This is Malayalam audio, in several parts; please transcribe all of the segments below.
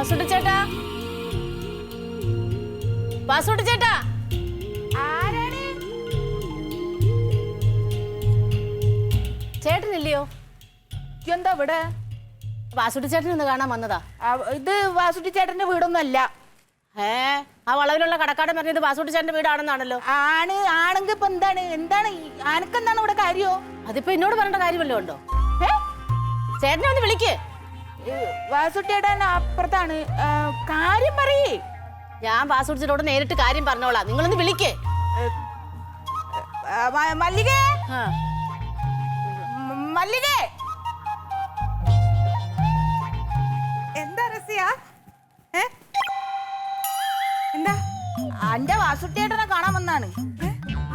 വാസുട്ടി ചേട്ടാ. വാസുട്ടി ചേട്ടാ. ചേട്ടനില്ലയോ? എന്താ ഇവിടെ? വാസുട്ടി ചേട്ടൻ ഒന്ന് കാണാൻ വന്നതാ. ഇത് വാസുട്ടി ചേട്ടന്റെ വീടൊന്നും അല്ല ഏ ആ വളവിലുള്ള കടക്കാടൻ പറഞ്ഞത് വാസുട്ടി ചേട്ടന്റെ വീടാണെന്നാണല്ലോ. ആണ് ആണെങ്കിൽ ഇപ്പൊ എന്താണ്? എന്താണ് ആനക്കെന്താണ് ഇവിടെ കാര്യോ? അതിപ്പോ എന്നോട് പറയേണ്ട കാര്യമല്ലോ ഉണ്ടോ? ഏ? ചേട്ടനെ ഒന്ന് വിളിക്ക്. ഏ, വാസുട്ടി അപ്പുറത്താണ്. കാര്യം പറയേ. ഞാൻ വാസുട്ടിയോട് നേരിട്ട് കാര്യം പറഞ്ഞോളാം. നിങ്ങളൊന്ന് വിളിക്കേ. മല്ലികേ. മല്ലികേ? എന്താ രസിയ? ഏ? എന്താ? അന്റെ വാസുട്ടിയേട്ടനെ കാണാൻ വന്നാണ്?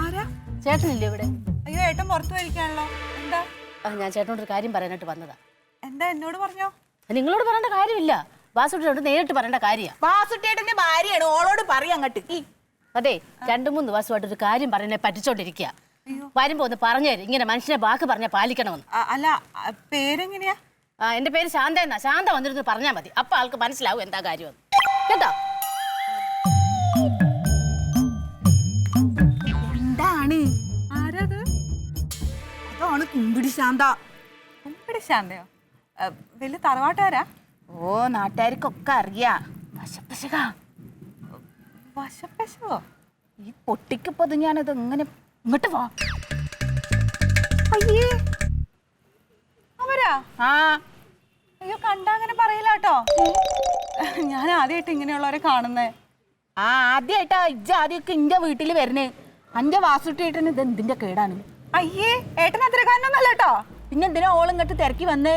ആരാ? ചേട്ടനില്ലേ ഇവിടെ? അയ്യോ ഏട്ടൻ പുറത്തു പോയിരിക്കാണല്ലോ. എന്താ? ഞാൻ ചേട്ടനോട് ഒരു കാര്യം പറയാനായിട്ട് വന്നതാ. എന്താ എന്നോട് പറഞ്ഞോ? നിങ്ങളോട് പറയേണ്ട കാര്യമില്ല. വാസുട്ടിയോട് നേരിട്ട് പറയേണ്ട കാര്യമാണ് വാസുട്ടിയുടെ ഭാര്യയാണ് ഓളോട് പറയും അങ്ങട്ട്. ഈ അതെ രണ്ടു മൂന്ന് ദിവസമായിട്ട് ഒരു കാര്യം പറയുന്നേ പറ്റിച്ചോണ്ടിരിക്കുക. വരുമ്പോ ഒന്ന് പറഞ്ഞു തരും ഇങ്ങനെ മനുഷ്യനെ ബാക്ക് പറഞ്ഞ പാലിക്കണമെന്ന്. അല്ല ആ, പേരെങ്ങനെയാ? ആ എന്റെ പേര് ശാന്ത എന്നാ. ശാന്ത വന്നിരുന്ന് പറഞ്ഞാൽ മതി. അപ്പൊ ആൾക്ക് മനസ്സിലാവും എന്താ കാര്യമെന്ന് കേട്ടോ? എന്താണ്? ആരാത്? അതാണ് കുമ്പിടി ശാന്ത. കുമ്പിടി ശാന്തയോ? വലിയ തറവാട്ടുകാരാ? ഓ നാട്ടുകാർക്കൊക്കെ അറിയാ. വശപ്പശക. വശപ്പശവോ ഈ പൊട്ടിക്ക് പൊതിഞ്ഞാനത് എങ്ങനെ ഇങ്ങോട്ട് വാ. അയ്യേ. അവരാ? ആ. അയ്യോ കണ്ട അങ്ങനെ പറയില്ല കേട്ടോ. ഞാൻ ആദ്യമായിട്ട് ഇങ്ങനെയുള്ളവരെ കാണുന്നേ. ആ ആദ്യമായിട്ടാ ഇജ്ജ ആദ്യമൊക്കെ ഇന്റെ വീട്ടിൽ വരണേ അന്റെ വാസുട്ടേട്ടന് ഇത് എന്തിന്റെ കേടാണ്? അയ്യേ ഏട്ടൻ അത്രക്കാരനൊന്നല്ല കേട്ടോ. പിന്നെന്തിനാ ഓളും കെട്ട് തിരക്കി വന്ന്?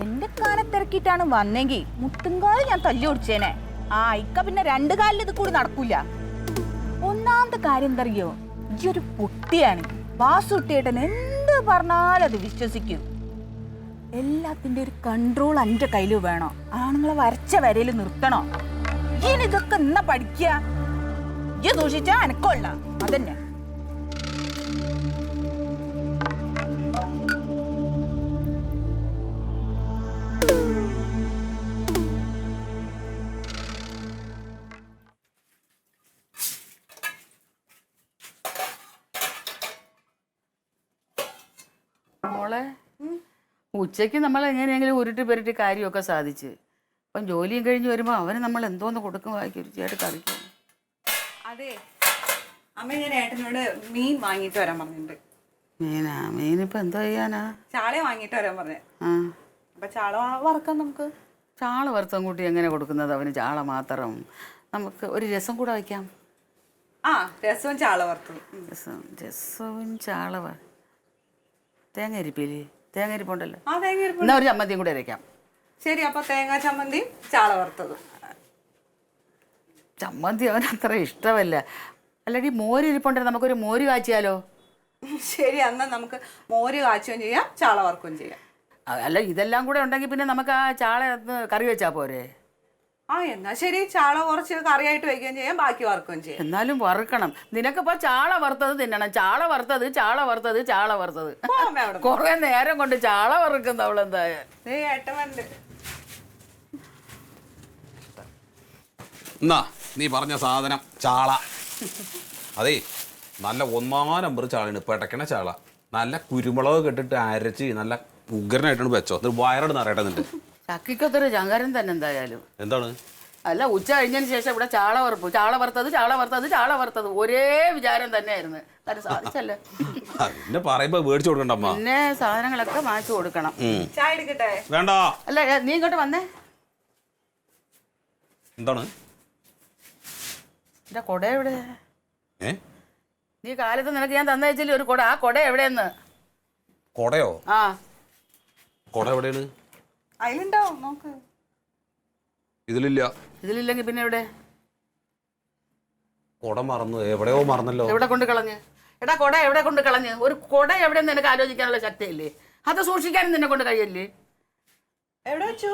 എന്റെ കാലം തിരക്കിട്ടാണ് വന്നെങ്കിൽ മുട്ടുംകാൽ ഞാൻ തല്ലി ഓടിച്ചേനെ. ആ ഇക്ക പിന്നെ രണ്ട് കാലിൽ ഇത് കൂടി നടക്കൂല. ഒന്നാമത്തെ കാര്യം എന്തറിയോ? ഈ ഒരു പൊട്ടിയാണ് വാസുട്ടിയേട്ടൻ എന്ത് പറഞ്ഞാലും അത് വിശ്വസിക്കും. എല്ലാത്തിന്റെ ഒരു കൺട്രോൾ എന്റെ കയ്യിൽ വേണോ. ആണുങ്ങളെ വരച്ച വരയിൽ നിർത്തണോ. ഇനി ഇതൊക്കെ എന്നാ പഠിക്കുക ഈ ദൂഷിച്ചാ എനക്കൊള്ള അതന്നെ. മോളെ? ഉച്ചയ്ക്ക് നമ്മൾ എങ്ങനെയെങ്കിലും ഉരുട്ടി പെരുട്ടി കാര്യമൊക്കെ സാധിച്ച്. അപ്പം ജോലിയും കഴിഞ്ഞ് വരുമ്പോൾ അവന് നമ്മൾ എന്തോന്ന് കൊടുക്കും വായിക്കും രുചിയായിട്ട് കറിക്കും അതെ. അമ്മ ഞാൻ ഏട്ടനോട് മീൻ വാങ്ങിയിട്ട് വരാൻ പറഞ്ഞിട്ടുണ്ട്. മീനാ? മീനിപ്പോൾ എന്തോ ചെയ്യാനാ? ചാള വാങ്ങിയിട്ട് വരാൻ പറഞ്ഞേ. ആ. അപ്പൊ ചാള വറക്കാം നമുക്ക്. ചാള വറുത്തം കൂട്ടി എങ്ങനെ കൊടുക്കുന്നത് അവന്? ചാള മാത്രം. നമുക്ക് ഒരു രസം കൂടെ വയ്ക്കാം. ആ രസവും ചാള വറുത്തു രസവും രസം രസവും ചാള വ തേങ്ങ അരിപ്പില്ലേ തേങ്ങ അരിപ്പുണ്ടല്ലോ ആ തേങ്ങ ഇരിപ്പുണ്ട്. എന്നാ ഒരു ചമ്മന്തിയും കൂടെ അരയ്ക്കാം. ശരി അപ്പൊ തേങ്ങാ ചമ്മന്തി ചാള വറുത്തത്. ചമ്മന്തി അവൻ അത്ര ഇഷ്ടമല്ല. അല്ലെങ്കിൽ മോര് ഇരിപ്പുണ്ടെങ്കിൽ നമുക്കൊരു മോര് കാച്ചിയാലോ? ശരി അന്ന് നമുക്ക് മോര് കാച്ചുകയും ചെയ്യാം ചാള വറുക്കുകയും ചെയ്യാം. അല്ല ഇതെല്ലാം കൂടെ ഉണ്ടെങ്കിൽ പിന്നെ നമുക്ക് ആ ചാള ഒന്ന് കറി വെച്ചാ പോരെ? ആ എന്നാ ശരി. ചാള കുറച്ച് കറിയായിട്ട് വയ്ക്കുകയും ചെയ്യാം ബാക്കി വറുക്കുകയും ചെയ്യാം. എന്നാലും വറുക്കണം. നിനക്കിപ്പോ ചാള വറുത്തത് തിന്നണം. ചാള വറുത്തത് ചാള വറുത്തത് ചാള വറുത്തത്. കൊറേ അമ്മ അവിടെ കുറെ നേരം കൊണ്ട് ചാള വറുക്കുന്ന വണ്ട് എന്നാ നീ പറഞ്ഞ സാധനം ചാള. അതേ നല്ല ഒന്നാം നമ്പർ ചാളയാണ്. പെടക്കണ ചാള. നല്ല കുരുമുളക് കെട്ടിട്ട് അരച്ച് നല്ല ഉഗ്രനായിട്ടാണ് വെച്ചോ. എന്നിട്ട് വയറട് നിറയട്ടെ നിന്റെ ചക്കിക്കത്തൊരു ചങ്കരൻ തന്നെ എന്തായാലും. എന്താണ്? അല്ല ഉച്ച കഴിഞ്ഞതിന് ശേഷം ഇവിടെ ചാള വറുപ്പ് ചാള വറുത്തത് ചാള വറുത്തത് ചാള വറുത്തത് ഒരേ വിചാരം തന്നെയായിരുന്നു. സാധിച്ചല്ലേ? പിന്നെ പറയുമ്പോ മേടിച്ചു കൊടുക്കണ്ട അമ്മ. പിന്നെ സാധനങ്ങളൊക്കെ മാറ്റി കൊടുക്കണം. ചായ എടുക്കട്ടെ? വേണ്ട. അല്ല നീ ഇങ്ങോട്ട് വന്നേ. എന്താണ്? എന്റെ കൊട എവിടെ? നീ കാലത്ത് നിനക്ക് ഞാൻ തന്നയച്ചില്ലേ ഒരു കൊട? ആ കൊട എവിടെയെന്ന്? കൊടയോ? ആ. കൊട എവിടെയാണ്? അതിലുണ്ടാവും നോക്ക്. ഇതിലില്ല. ഇതിലില്ലെങ്കിൽ പിന്നെ എവിടെ? കൊട മറന്നു. എവിടെയോ മറന്നല്ലോ. എവിടെ കൊണ്ട് കളഞ്ഞ്? എടാ കൊട എവിടെ കൊണ്ട് കളഞ്ഞ്? ഒരു കൊട എവിടെ നിനക്ക് ആലോചിക്കാനുള്ള ശക്തിയില്ലേ? അത് സൂക്ഷിക്കാനും നിന്നെ കൊണ്ട് കഴിയല്ലേ? എവിടെ വെച്ചു?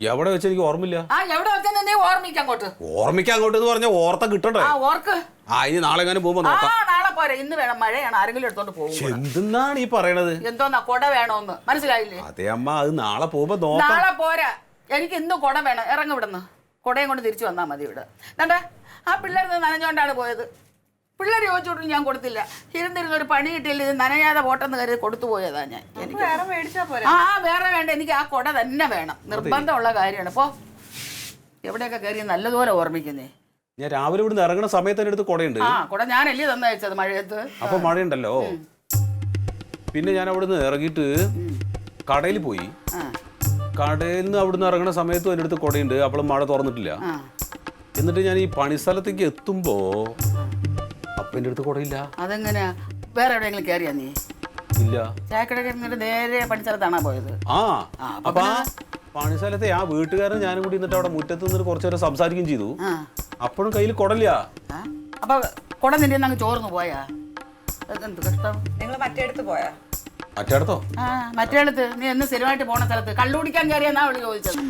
എവിടെ വെച്ച് എനിക്ക് ഓർമ്മയില്ല. ആ എവിടെ വെച്ചാൽ നീ ഓർമ്മിക്കാം അങ്ങോട്ട്? ഓർമ്മിക്കാൻ അങ്ങോട്ട് എന്ന് പറഞ്ഞാൽ ഓർത്ത കിട്ടണ്ടേ? ആ ഓർക്ക്. ആ ഇനി നാളെ എങ്ങാനും പോകുമ്പോ നോക്കാം. പോരെ ഇന്ന് വേണം മഴയാണ് ആരെങ്കിലും എടുത്തോണ്ട് പോകും. എന്തെന്നാണ് ഈ പറയണത്? എന്തോന്നാ കൊട വേണോന്ന്? മനസ്സിലായില്ലേ? അതെ അമ്മ അത് നാളെ പോകുമ്പോ നോക്കാം. നാളെ പോരാ. എനിക്ക് ഇന്ന് കൊട വേണം ഇറങ്ങി വിടുന്നു കൊടയും കൊണ്ട് തിരിച്ചു വന്നാ മതി ഇവിടെ. കണ്ട? ആ പിള്ളേർ നനഞ്ഞോണ്ടാണ് പോയത്. പിള്ളേർ ചോദിച്ചോട്ടും ഞാൻ കൊടുത്തില്ല. ഇരുന്നിരുന്ന ഒരു പണി കിട്ടിയില്ല ഇത് നനയാതെ പോട്ടെന്ന് കരുതി കൊടുത്തു പോയതാ ഞാൻ. എനിക്ക് വേറെ മേടിച്ചാ പോരെ? ആ വേറെ വേണ്ട. എനിക്ക് ആ കൊട തന്നെ വേണം. നിർബന്ധമുള്ള കാര്യമാണ്. പോ. എവിടെയൊക്കെ കയറി നല്ലതുപോലെ ഓർമ്മിക്കുന്നേ. ഞാൻ രാവിലെ ഇവിടുന്ന് ഇറങ്ങുന്ന സമയത്ത് എന്റെ അടുത്ത് കുടയുണ്ട്. ആ കുട ഞാനല്ലേ തന്നയച്ചത് മഴയത്ത്? അപ്പൊ മഴയുണ്ടല്ലോ. പിന്നെ ഞാൻ അവിടുന്ന് ഇറങ്ങിയിട്ട് കടയിൽ പോയി. ആ. കടയിൽ നിന്ന് അവിടുന്ന് ഇറങ്ങുന്ന സമയത്തും എന്റെ അടുത്ത് കുടയുണ്ട്. അപ്പോൾ മഴ തുറന്നിട്ടില്ല. ആ. എന്നിട്ട് ഞാൻ ഈ പണിസ്ഥലത്തേക്ക് എത്തുമ്പോ അപ്പൊ എന്റെ അടുത്ത് കുടയില്ല. അതെങ്ങനെയാ വേറെ എവിടെയെങ്കിലും കയറിയാ നീ? ഇല്ല. നേരെ പണിസ്ഥലത്താണോ പോയത്? ആ. ആ, അപ്പൊ ആ പണിസ്ഥലത്തെ ആ വീട്ടുകാരൻ ഞാനും കൂടി എന്നിട്ട് അവിടെ മുറ്റത്ത് നിന്ന് കുറച്ചു നേരം സംസാരിക്കുകയും ചെയ്തു. ആ. അപ്പോഴും കയ്യിൽ കൊടല്ല? അപ്പൊ കുട നിന്റെ അങ്ങ് ചോർന്നു പോയാ? എന്ത് കഷ്ടം? നിങ്ങൾ മറ്റേടത്ത് പോയാ? മറ്റേടത്തോ ആ മറ്റേടത്ത് നീ എന്ന് സ്ഥിരമായിട്ട് പോണ സ്ഥലത്ത്. കള്ളുടിക്കാൻ കയറിയെന്നാ അവൾ ചോദിച്ചത്?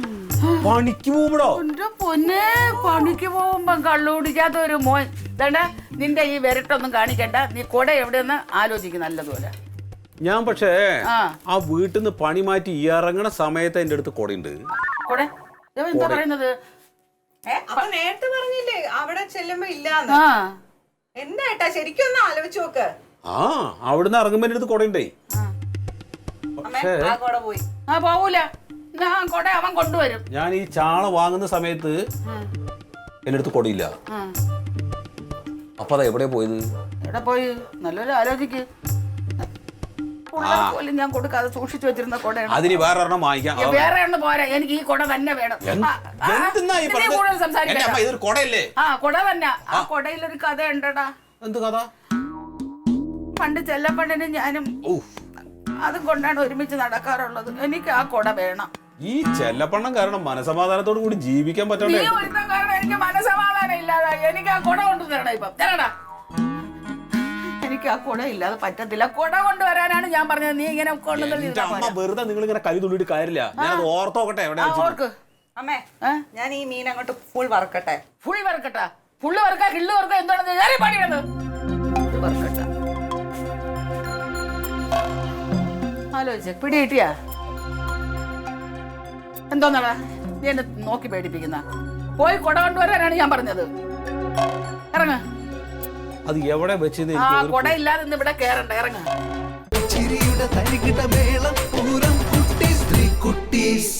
പണിക്ക് പോകുമ്പോഴോ എന്റെ പൊന്നെ പണിക്ക് പോകുമ്പോ കള്ളു കുടിക്കാത്ത ഒരു മോൻ. ഇതണ്ട നിന്റെ ഈ വിരട്ടൊന്നും കാണിക്കണ്ട. നീ കുട എവിടെയെന്ന് ആലോചിക്കും നല്ലതുപോലെ. ഞാൻ പക്ഷേ ആ. ആ വീട്ടിൽ നിന്ന് പണി മാറ്റി ഇറങ്ങണ സമയത്ത് എന്റെ അടുത്ത് കുടയുണ്ട്. കുട? ഇവൻ എന്താ പറയുന്നത്? അപ്പൊ നേരത്തെ പറഞ്ഞില്ലേ അവിടെ ചെല്ലുമ്പോ ഇല്ലാന്ന്. ആ. എന്താ ഏട്ടാ ശരിക്കും ഒന്ന് ആലോചിച്ച് നോക്ക്. ആ അവിടുന്ന് ഇറങ്ങുമ്പോ എന്റെ അടുത്ത് കുടയുണ്ടേ ആ. അമ്മേ ആ കൂടെ പോയി. ആ പോവൂല. ഞാൻ കുട അവൻ കൊണ്ടുവരും. ഞാൻ ഈ ചാള വാങ്ങുന്ന സമയത്ത് എന്റെ അടുത്ത് കൊടിയില്ല. അപ്പൊ അതാ എവിടെ പോയത്? എവിടെ പോയി? നല്ലൊരു ആലോചിക്ക്. പിള്ളേർക്ക് പോലും ഞാൻ കൊടുക്കാതെ സൂക്ഷിച്ചു വെച്ചിരുന്ന കൊടയാണ്. അതിന് വേറെ ഒരെണ്ണം വാങ്ങിക്കാം വേറെ എണ്ണം പോരാ. എനിക്ക് ഈ കൊട തന്നെ വേണം. എന്ത്- ആ, ആ, എന്തെന്നാ ഈ നീ പറഞ്ഞത്? കൂടുതൽ എന്റെ അമ്മ ഇതൊരു കുടയല്ലേ? ആ കൊട തന്നെ. ആ കൊടയിലൊരു കഥ ഉണ്ടടാ എന്ത് കഥ? പണ്ട് ചെല്ലപ്പണ്ണനും ഞാനും ഓ അതും കൊണ്ടാണ് ഒരുമിച്ച് നടക്കാറുള്ളത്. എനിക്ക് ആ കൊട വേണം. ഈ ചെല്ലപ്പണ്ണം കാരണം മനസമാധാനത്തോട് കൂടി ജീവിക്കാൻ നീ പറ്റണ്ടേ ഒരുത്തം കാരണം എനിക്ക് മനസമാധാനം ഇല്ലാതായി. എനിക്ക് ആ കൊട കൊണ്ടു തരണം ഇപ്പം. തരടാ. എനിക്ക് ആ കുട ഇല്ലാതെ പറ്റത്തില്ല. കുട കൊണ്ടുവരാനാണ് ഞാൻ പറഞ്ഞത്. നീ ഇങ്ങനെ എന്റെ അമ്മ. വെറുതെ നിങ്ങൾ ഇങ്ങനെ കൈ തുള്ളിയിട്ട് കാര്യമില്ല. ഞാൻ ഓർത്തോക്കട്ടെ എവിടെ ഓർക്ക്. അമ്മേ ഞാൻ ഈ മീൻ അങ്ങോട്ട് ഫുൾ വറക്കട്ടെ. ഫുൾ വറുക്കട്ടാ. ഫുള്ള് വറുക്ക കിള്ളു വറുക്ക എന്താണെന്ന് ഞാൻ പണിയത് വറുക്കട്ട. ആലോചിച്ച പിടി കിട്ടിയാ എന്തോന്നടാ? നീ എന്നെ നോക്കി പേടിപ്പിക്കുന്ന. പോയി കുട കൊണ്ടുവരാനാണ് ഞാൻ പറഞ്ഞത്. ഇറങ്ങ. അത് എവിടെ വെച്ചെന്ന് ആ കുട ഇല്ലാതെ ഇന്ന് ഇവിടെ കേറണ്ട ഇറങ്ങ. ചിരിയുടെ തരികിട മേളം പൂരം കുട്ടി സ്ത്രീ കുട്ടീസ്.